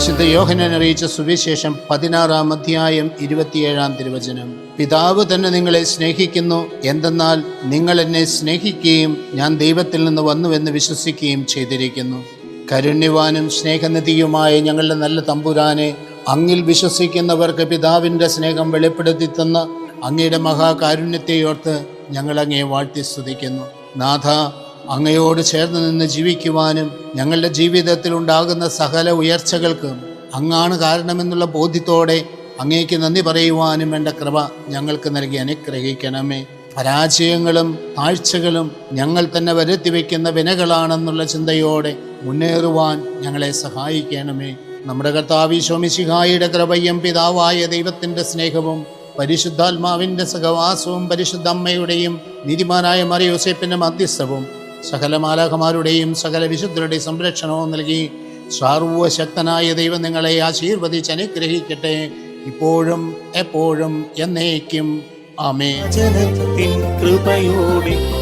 വിശുദ്ധ യോഹനൻ അറിയിച്ച സുവിശേഷം പതിനാറാം അധ്യായം ഇരുപത്തിയേഴാം തിരുവചനം. പിതാവ് തന്നെ നിങ്ങളെ സ്നേഹിക്കുന്നു. എന്തെന്നാൽ നിങ്ങൾ എന്നെ സ്നേഹിക്കുകയും ഞാൻ ദൈവത്തിൽ നിന്ന് വന്നുവെന്ന് വിശ്വസിക്കുകയും ചെയ്തിരിക്കുന്നു. കരുണ്യവാനും സ്നേഹനിധിയുമായ ഞങ്ങളുടെ നല്ല തമ്പുരാനെ അങ്ങിൽ വിശ്വസിക്കുന്നവർക്ക് പിതാവിന്റെ സ്നേഹം വെളിപ്പെടുത്തി തന്ന അങ്ങയുടെ മഹാകാരുണ്യത്തെയോർത്ത് ഞങ്ങളങ്ങയെ വാഴ്ത്തി സ്തുതിക്കുന്നു. നാഥ അങ്ങയോട് ചേർന്ന് നിന്ന് ജീവിക്കുവാനും ഞങ്ങളുടെ ജീവിതത്തിൽ ഉണ്ടാകുന്ന സകല ഉയർച്ചകൾക്കും അങ്ങാണ് കാരണമെന്നുള്ള ബോധ്യത്തോടെ അങ്ങേക്ക് നന്ദി പറയുവാനും വേണ്ട കൃപ ഞങ്ങൾക്ക് നൽകി അനുഗ്രഹിക്കണമേ. പരാജയങ്ങളും താഴ്ചകളും ഞങ്ങൾ തന്നെ വരുത്തി വയ്ക്കുന്ന വിനകളാണെന്നുള്ള ചിന്തയോടെ മുന്നേറുവാൻ ഞങ്ങളെ സഹായിക്കണമേ. നമ്മുടെ കർത്താവി ശോമിശിഹായിയുടെ കൃപയും പിതാവായ ദൈവത്തിന്റെ സ്നേഹവും പരിശുദ്ധാത്മാവിന്റെ സഹവാസവും പരിശുദ്ധ അമ്മയുടെയും നീതിമാനായ മറിയോസേപ്പിന്റെ മധ്യസ്ഥവും സകല മാലാഖമാരുടെയും സകല വിശുദ്ധരുടെയും സംരക്ഷണവും നൽകി സർവശക്തനായ ദൈവം നിങ്ങളെ ആശീർവദിച്ച് അനുഗ്രഹിക്കട്ടെ. ഇപ്പോഴും എപ്പോഴും എന്നേക്കും. ആമേ കൃപയോടെ